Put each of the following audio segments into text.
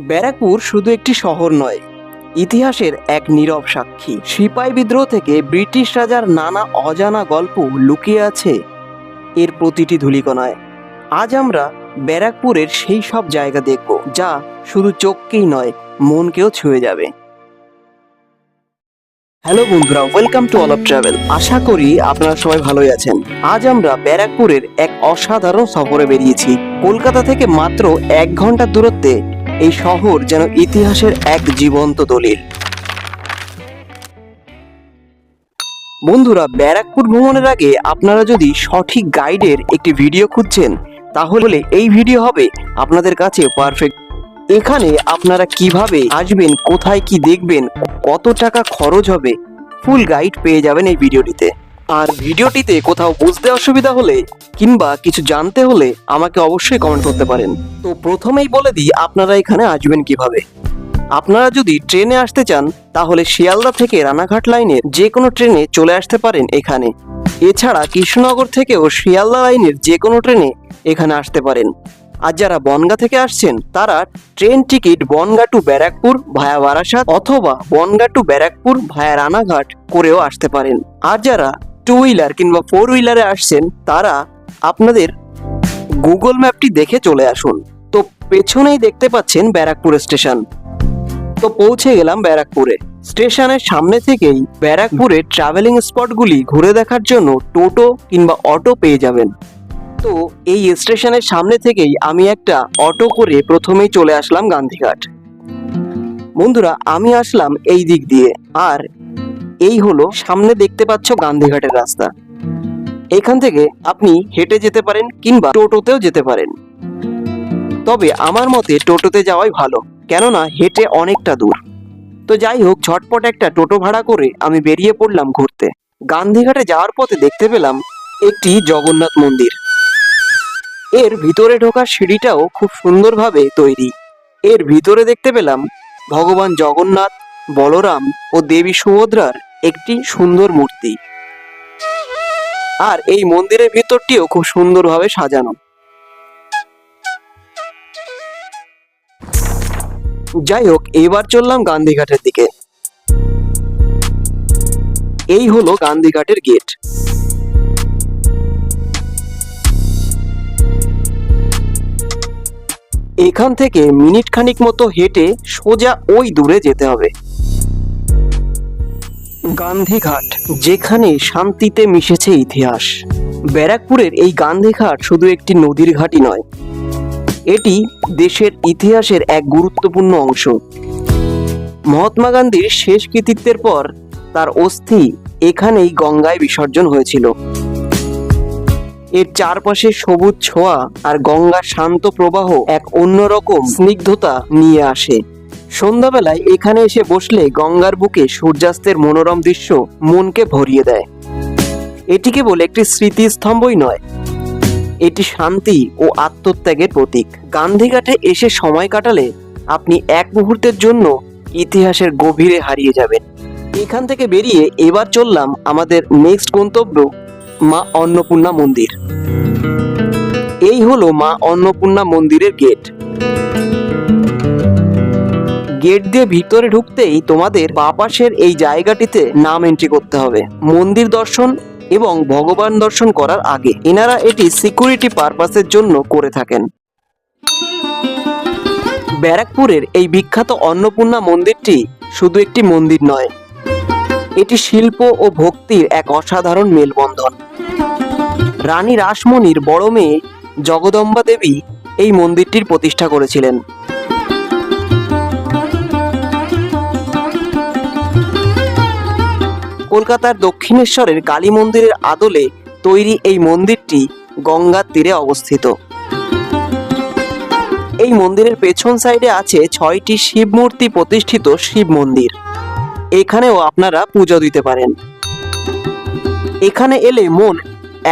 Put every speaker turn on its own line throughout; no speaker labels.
ব্যারাকপুর শুধু একটি শহর নয়, ইতিহাসের এক নীরব সাক্ষী। সিপাই বিদ্রোহ থেকে ব্রিটিশ রাজার নানা অজানা গল্প লুকিয়ে আছে এর প্রতিটি ধূলিকণায়। আজ আমরা ব্যারাকপুরের সেই সব জায়গা দেখব, যা শুধু চোখকেই নয়, মনকেও ছুঁয়ে যাবে। হ্যালো বন্ধুরা, welcome to all of travel. আশা করি আপনারা সবাই ভালোই আছেন। আজ আমরা ব্যারাকপুরের এক অসাধারণ সফরে বেরিয়েছি। কলকাতা থেকে মাত্র এক ঘণ্টার দূরত্বে এই শহর যেন ইতিহাসের এক জীবন্ত দলিল। বন্ধুরা, ব্যারাকপুর ভ্রমণের আগে আপনারা যদি সঠিক গাইডের একটি ভিডিও খুঁজছেন, তাহলে এই ভিডিও হবে আপনাদের কাছে পারফেক্ট এখানে আপনারা কীভাবে আসবেন, কোথায় কি দেখবেন, কত টাকা খরচ হবে ফুল গাইড পেয়ে যাবেন এই ভিডিওটিতে। আর ভিডিওটিতে কোথাও বুঝতে অসুবিধা হলে কিংবা কিছু জানতে হলে আমাকে অবশ্যই কমেন্ট করতে পারেন। তো প্রথমেই বলে দিই, আপনারা এখানে আসবেন কীভাবে? আপনারা যদি ট্রেনে আসতে চান, তাহলে শিয়ালদা থেকে রানাঘাট লাইনের যে কোনো ট্রেনে চলে আসতে পারেন এখানে। এছাড়া কৃষ্ণনগর থেকেও শিয়ালদা লাইনের যে কোনো ট্রেনে এখানে আসতে পারেন। আর যারা বনগা থেকে আসছেন, তারা train ticket Bangaon to Barrackpore via Barasat অথবা বনগা টু ব্যারাকপুর ভায়া রানাঘাট করেও আসতে পারেন। আর যারা টু হুইলার কিংবা ফোর হুইলারে আসছেন, তারা আপনাদের গুগল ম্যাপটি দেখে চলে আসুন। তো পেছনেই দেখতে পাচ্ছেন ব্যারাকপুর স্টেশন। তো পৌঁছে গেলাম ব্যারাকপুরে। স্টেশনের সামনে থেকেই ব্যারাকপুরের ট্রাভেলিং স্পটগুলি ঘুরে দেখার জন্য টোটো কিংবা অটো পেয়ে যাবেন। তো এই স্টেশনের সামনে থেকেই আমি একটা অটো করে প্রথমেই চলে আসলাম গান্ধীঘাট। বন্ধুরা, আমি আসলাম এই দিক দিয়ে। আর এই হলো সামনে দেখতে পাচ্ছ গান্ধীঘাটের রাস্তা। এখান থেকে আপনি হেঁটে যেতে পারেন কিংবা টোটোতেও যেতে পারেন। তবে আমার মতে টোটোতে যাওয়াই ভালো, কেননা হেঁটে অনেকটা দূর। তো যাই হোক, ঝটপট একটা টোটো ভাড়া করে আমি বেরিয়ে পড়লাম ঘুরতে। গান্ধীঘাটে যাওয়ার পথে দেখতে পেলাম একটি জগন্নাথ মন্দির। এর ভিতরে ঢোকার সিঁড়িটাও খুব সুন্দরভাবে তৈরি। এর ভিতরে দেখতে পেলাম ভগবান জগন্নাথ, বলরাম ও দেবী সুভদ্রার একটি সুন্দর মূর্তি। আর এই মন্দিরের ভিতরটিও খুব সুন্দরভাবে সাজানো। যাই হোক, এবার চললাম গান্ধীঘাটের দিকে। এই হলো গান্ধীঘাটের গেট। এখান থেকে মিনিট খানিক মতো হেঁটে সোজা ওই দূরে যেতে হবে। গান্ধীঘাট, যেখানে শান্তিতে মিশেছে ইতিহাস। ব্যারাকপুরের এই গান্ধীঘাট শুধু একটি নদীর ঘাটই নয়, এটি দেশের ইতিহাসের এক গুরুত্বপূর্ণ অংশ। মহাত্মা গান্ধীর শেষ কৃতিত্বের পর তার অস্থি এখানেই গঙ্গায় বিসর্জন হয়েছিল। এর চারপাশে সবুজ ছোঁয়া আর গঙ্গার শান্ত প্রবাহ এক অন্যরকম স্নিগ্ধতা নিয়ে আসে। সন্ধ্যাবেলায় এখানে এসে বসলে গঙ্গার বুকে সূর্যাস্তের মনোরম দৃশ্য মনকে ভরিয়ে দেয়। এটি কেবল একটি স্মৃতিস্তম্ভই নয়, এটি শান্তি ও আত্মত্যাগের প্রতীক। গান্ধীঘাটে এসে সময় কাটালে আপনি এক মুহূর্তের জন্য ইতিহাসের গভীরে হারিয়ে যাবেন। এখান থেকে বেরিয়ে এবার চললাম আমাদের নেক্সট গন্তব্য মা অন্নপূর্ণা মন্দির। এই হলো মা অন্নপূর্ণা মন্দিরের গেট। গেট দিয়ে ভিতরে ঢুকতেই তোমাদের বাপাসের এই জায়গাটিতে নাম এন্ট্রি করতে হবে। মন্দির দর্শন এবং ভগবান দর্শন করার আগে এনারা এটি সিকিউরিটি পারপাসের জন্য করে থাকেন। ব্যারাকপুরের এই বিখ্যাত অন্নপূর্ণা মন্দিরটি শুধু একটি মন্দির নয়, এটি শিল্প ও ভক্তির এক অসাধারণ মেলবন্ধন। রানী রাসমণির বড় মেয়ে জগদম্বা দেবী এই মন্দিরটির প্রতিষ্ঠা করেছিলেন। কলকাতার দক্ষিণেশ্বরের কালী মন্দিরের আদলে তৈরি এই মন্দিরটি গঙ্গার তীরে অবস্থিত। এই মন্দিরের পেছন সাইডে আছে ছয়টি শিব মূর্তি প্রতিষ্ঠিত শিব মন্দির। এখানেও আপনারা পুজো দিতে পারেন। এখানে এলে মন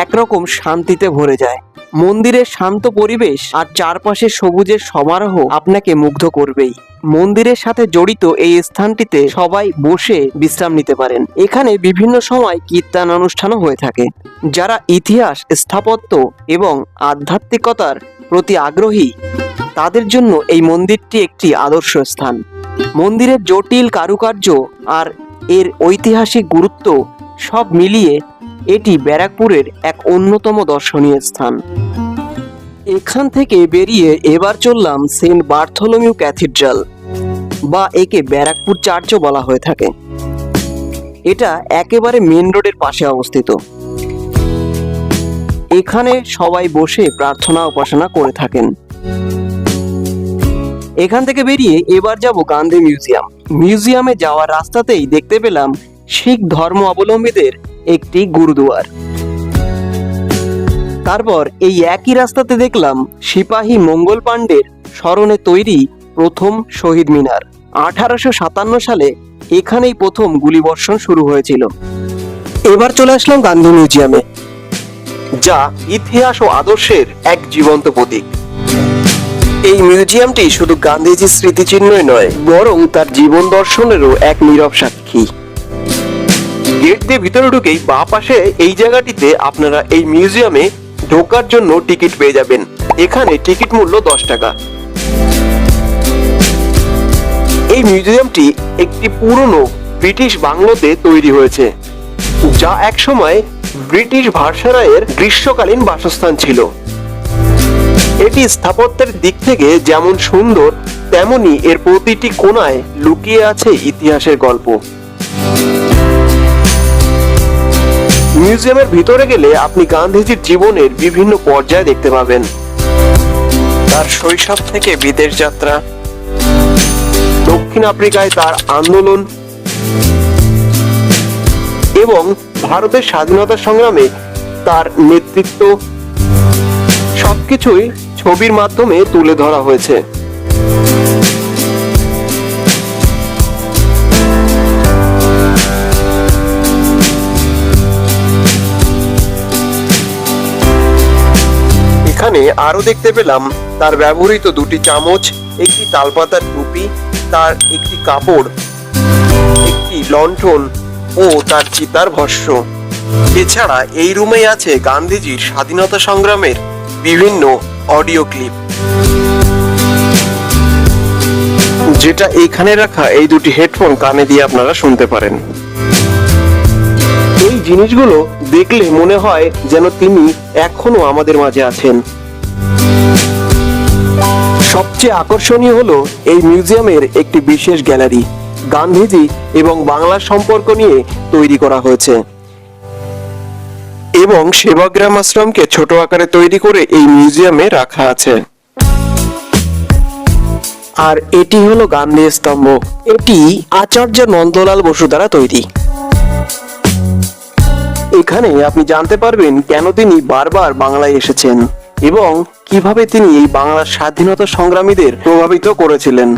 একরকম শান্তিতে ভরে যায়। মন্দিরের শান্ত পরিবেশ আর চারপাশে সবুজের সমারোহ আপনাকে মুগ্ধ করবেই। মন্দিরের সাথে জড়িত এই স্থানটিতে সবাই বসে বিশ্রাম নিতে পারেন। এখানে বিভিন্ন সময় কীর্তন অনুষ্ঠানও হয়ে থাকে। যারা ইতিহাস, স্থাপত্য এবং আধ্যাত্মিকতার প্রতি আগ্রহী, তাদের জন্য এই মন্দিরটি একটি আদর্শ স্থান। মন্দিরের জটিল কারুকার্য আর এর ঐতিহাসিক গুরুত্ব সব মিলিয়ে এটি ব্যারাকপুরের এক অন্যতম দর্শনীয় স্থান। এখান থেকে বেরিয়ে এবার চললাম সেন্ট বার্থোলোমিউ ক্যাথিড্রাল, বা একে ব্যারাকপুর চার্চও বলা হয়ে থাকে। এটা একেবারে মেন রোডের পাশে অবস্থিত। এখানে সবাই বসে প্রার্থনা উপাসনা করে থাকেন। এখান থেকে বেরিয়ে এবার যাব গান্ধী মিউজিয়াম। মিউজিয়ামে যাওয়ার রাস্তাতেই দেখতে পেলাম শিখ ধর্ম অবলম্বীদের একটি গুরুদুয়ার। তারপর এই একই রাস্তাতে দেখলাম সিপাহী মঙ্গল পাণ্ডের স্মরণে তৈরি প্রথম শহীদ মিনার। আঠারোশো সাতান্ন সালে এখানেই প্রথম গুলিবর্ষণ শুরু হয়েছিল। এবার চলে আসলাম গান্ধী মিউজিয়ামে, যা ইতিহাস ও আদর্শের এক জীবন্ত প্রতীক। এই মিউজিয়ামটি শুধু গান্ধীজির স্মৃতিচিহ্নই নয়, বরং তার জীবন দর্শনেরও এক নীরব সাক্ষী। গেট দিয়ে ভিতরে ঢুকেই বা পাশে এই জায়গাটিতে আপনারা এই মিউজিয়ামে ঢোকার জন্য টিকিট পেয়ে যাবেন। এখানে টিকিট মূল্য দশ টাকা। এই মিউজিয়ামটি একটি পুরনো ব্রিটিশ বাংলোতে তৈরি হয়েছে, যা একসময় ব্রিটিশ ভারসারায়ের গ্রীষ্মকালীন বাসস্থান ছিল। এটি স্থাপত্যের দিক থেকে যেমন সুন্দর, তেমনি এর প্রতিটি কোনায় লুকিয়ে আছে ইতিহাসের গল্প। মিউজিয়ামের ভিতরে গেলে আপনি গান্ধীজির জীবনের বিভিন্ন পর্যায়ে দেখতে পাবেন। তার শৈশব থেকে বিদেশ যাত্রা, দক্ষিণ আফ্রিকায় তার আন্দোলন এবং ভারতের স্বাধীনতা সংগ্রামে তার নেতৃত্ব। সবকিছুই ছবির মাধ্যমে তুলে ধরা হয়েছে। এখানে আরও দেখতে পেলাম তার ব্যবহৃত দুটি চামচ, একটি তালপাতার টুপি, তার একটি কাপড়, একটি লণ্ঠন ও তার চিতার ভস্য। এছাড়া এই রুমে আছে গান্ধীজির স্বাধীনতা সংগ্রামের বিভিন্ন অডিও ক্লিপ। যেটা এখানে রাখা এই দুটি হেডফোন কানে দিয়ে আপনারা শুনতে পারেন। এই জিনিসগুলো দেখলে মনে হয় যেন তিনি এখনও আমাদের মাঝে আছেন। সবচেয়ে আকর্ষণীয় হলো এই মিউজিয়ামের একটি বিশেষ গ্যালারি, গান্ধীজি এবং বাংলার সম্পর্ক নিয়ে তৈরি করা হয়েছে। এবং সেবাগ্রাম আশ্রমকে ছোট আকারে তৈরি করে এই মিউজিয়ামে রাখা আছে। আর এটি হলো গান্ধী স্তম্ভ। এটি আচার্য নন্দলাল বসু দ্বারা তৈরি। এখানে আপনি জানতে পারবেন কেন তিনি বারবার বাংলায় এসেছেন। এবং কীভাবে তিনি এই বাংলার স্বাধীনতা সংগ্রামীদের প্রভাবিত করেছিলেন।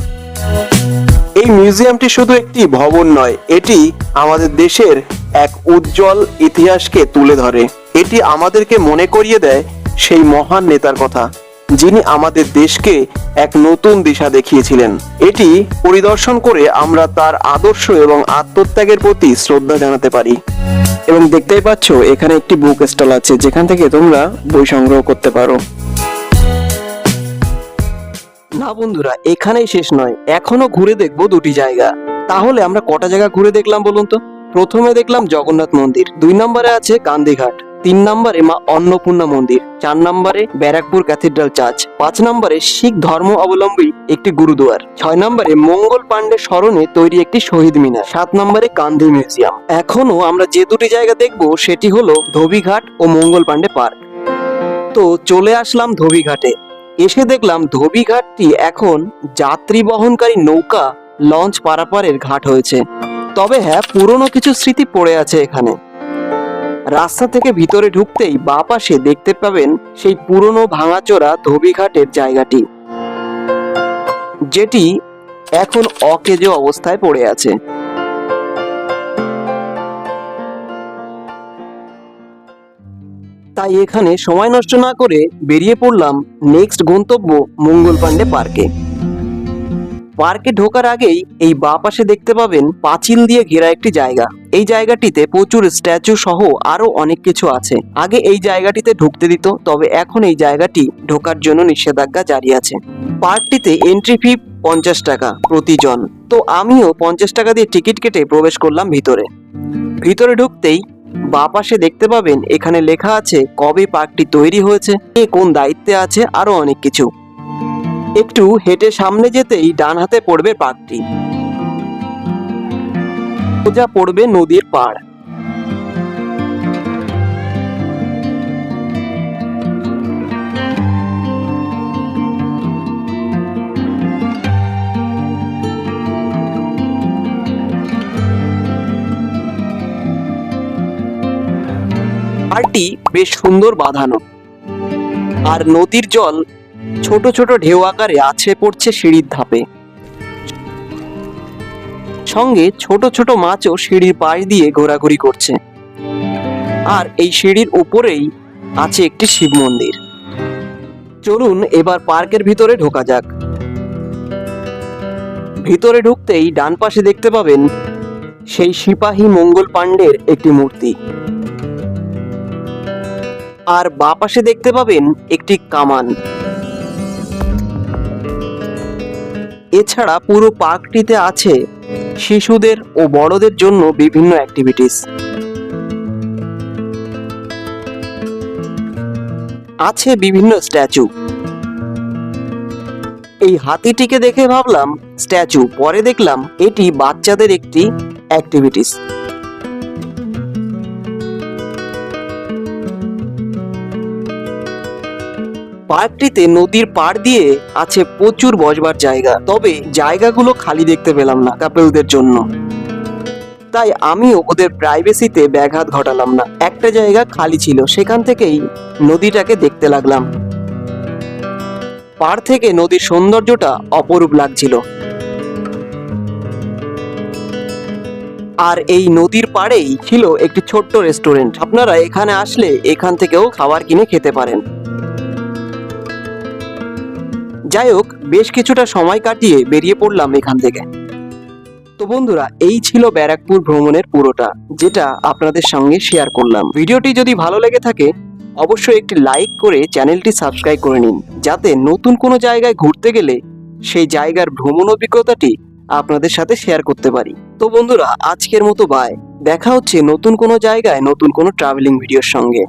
এই মিউজিয়ামটি শুধু একটি ভবন নয়, এটি আমাদের দেশের এক উজ্জ্বল ইতিহাসকে তুলে ধরে। এটি আমাদেরকে মনে করিয়ে দেয় সেই মহান নেতার কথা। যিনি আমাদের দেশকে এক নতুন দিশা দেখিয়েছিলেন। এটি পরিদর্শন করে আমরা তার আদর্শ এবং আত্মত্যাগের প্রতি শ্রদ্ধা জানাতে পারি। এবং দেখতেই পাচ্ছ, এখানে একটি বুক স্টল আছে, যেখান থেকে তোমরা বই সংগ্রহ করতে পারো। না বন্ধুরা, এখানেই শেষ নয়, এখনও ঘুরে দেখব দুটি জায়গা। তাহলে আমরা কটা জায়গা ঘুরে দেখলাম বলুন তো? প্রথমে দেখলাম জগন্নাথ মন্দির, দুই নম্বরে আছে গান্ধীঘাট। তিন নম্বরে মা অন্নপূর্ণা মন্দির, চার নম্বরে ব্যারাকপুর ক্যাথিড্রাল চার্চ, পাঁচ নম্বরে শিখ ধর্ম অবলম্বী একটি গুরুদুয়ার, ছয় নম্বরে মঙ্গল পাণ্ডে স্মরণে তৈরি একটি শহীদ মিনার, সাত নম্বরে গান্ধী মিউজিয়াম। এখনও আমরা যে দুটি জায়গা দেখব সেটি হলো ধোবিঘাট ও মঙ্গল পাণ্ডে পার্ক। তো চলে আসলাম ধোবিঘাটে। এসে দেখলাম ধোবিঘাটটি এখন যাত্রী বহনকারী নৌকা লঞ্চ পারাপারের ঘাট হয়েছে। তবে হ্যাঁ পুরনো কিছু স্মৃতি পড়ে আছে এখানে। রাস্তা থেকে ভিতরে ঢুকতেই বাঁ পাশে দেখতে পাবেন সেই পুরনো ভাঙাচোরা ধোবিঘাটের জায়গাটি, যেটি এখন অকেজো অবস্থায় পড়ে আছে। তাই এখানে সময় নষ্ট না করে বেরিয়ে পড়লাম নেক্সট গন্তব্য মঙ্গল পাণ্ডে পার্কে। পার্কে ঢোকার আগেই এই বা পাশে দেখতে পাবেন পাঁচিল দিয়ে ঘেরা একটি জায়গা। এই জায়গাটিতে প্রচুর স্ট্যাচু সহ আরও অনেক কিছু আছে। আগে এই জায়গাটিতে ঢুকতে দিত, তবে এখন এই জায়গাটি ঢোকার জন্য নিষেধাজ্ঞা জারি আছে। পার্কটিতে এন্ট্রি ফি পঞ্চাশ টাকা প্রতিজন। তো আমিও পঞ্চাশ টাকা দিয়ে টিকিট কেটে প্রবেশ করলাম ভিতরে। ভিতরে ঢুকতেই বা পাশে দেখতে পাবেন, এখানে লেখা আছে কবে পার্কটি তৈরি হয়েছে, কে কোন দায়িত্বে আছে, আরও অনেক কিছু। একটু হেঁটে সামনে যেতেই ডান হাতে পড়বে পার্কটি। সোজা পড়বে নদীর পাড়। পাড়টি বেশ সুন্দর বাঁধানো। আর নদীর জল ছোট ছোট ঢেউ আকারে আছে পড়ছে সিঁড়ির ধাপে। সঙ্গে ছোট ছোট মাছও সিঁড়ির পাশ দিয়ে ঘোরাঘুরি করছে। আর এই সিঁড়ির উপরেই আছে একটি শিব মন্দির। চলুন এবার পার্কের ভিতরে ঢোকা যাক। ভিতরে ঢুকতেই ডান পাশে দেখতে পাবেন সেই সিপাহী মঙ্গল পাণ্ডের একটি মূর্তি। আর বা পাশে দেখতে পাবেন একটি কামান। এছাড়া পুরো পার্কটিতে আছে শিশুদের ও বড়দের জন্য বিভিন্ন অ্যাক্টিভিটিস আছে বিভিন্ন স্ট্যাচু এই হাতিটিকে দেখে ভাবলাম স্ট্যাচু পরে দেখলাম এটি বাচ্চাদের একটি অ্যাক্টিভিটিস পার্কটিতে নদীর পাড় দিয়ে আছে প্রচুর বসবার জায়গা। তবে জায়গাগুলো খালি দেখতে পেলাম না কাপেলদের জন্য। তাই আমিও ওদের প্রাইভেসিতে ব্যাঘাত ঘটালাম না। একটা জায়গা খালি ছিল, সেখান থেকেই নদীটাকে দেখতে লাগলাম। পাড় থেকে নদীর সৌন্দর্যটা অপরূপ লাগছিল। আর এই নদীর পাড়েই ছিল একটি ছোট্ট রেস্টুরেন্ট আপনারা এখানে আসলে এখান থেকেও খাবার কিনে খেতে পারেন। যাই হোক, বেশ কিছুটা সময় কাটিয়ে বেরিয়ে পড়লাম এখান থেকে। তো বন্ধুরা, এই ছিল ব্যারাকপুর ভ্রমণের পুরোটা, যেটা আপনাদের সঙ্গে শেয়ার করলাম। ভিডিওটি যদি ভালো লেগে থাকে, অবশ্যই একটি লাইক করে চ্যানেলটি সাবস্ক্রাইব করে নিন, যাতে নতুন কোনো জায়গায় ঘুরতে গেলে সেই জায়গার ভ্রমণ অভিজ্ঞতাটি আপনাদের সাথে শেয়ার করতে পারি। তো বন্ধুরা, আজকের মতো বাই দেখা হচ্ছে নতুন কোনো জায়গায় নতুন কোনো ট্রাভেলিং ভিডিওর সঙ্গে।